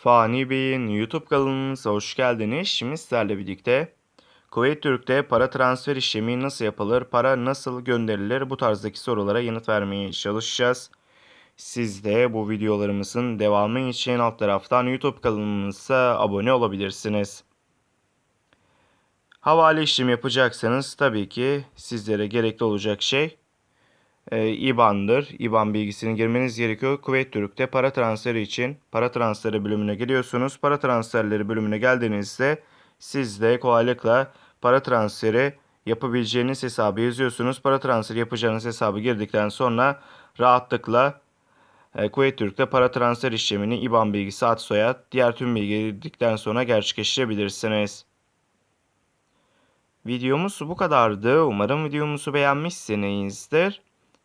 Fani Bey'in YouTube kanalımıza hoş geldiniz. Şimdi sizlerle birlikte Kuveyt Türk'te para transfer işlemi nasıl yapılır, para nasıl gönderilir bu tarzdaki sorulara yanıt vermeye çalışacağız. Siz de bu videolarımızın devamı için alt taraftan YouTube kanalımıza abone olabilirsiniz. Havale işlemi yapacaksanız tabii ki sizlere gerekli olacak şey e, IBAN'dır. IBAN bilgisini girmeniz gerekiyor. Kuveyt Türk'te para transferi için para transferi bölümüne geliyorsunuz. Para transferleri bölümüne geldiğinizde siz de kolaylıkla para transferi yapabileceğiniz hesabı yazıyorsunuz. Para transferi yapacağınız hesabı girdikten sonra rahatlıkla e, Kuveyt Türk'te para transfer işlemini IBAN bilgisi, ad soyad, diğer tüm bilgileri girdikten sonra gerçekleştirebilirsiniz. Videomuz bu kadardı. Umarım videomuzu beğenmişsinizdir.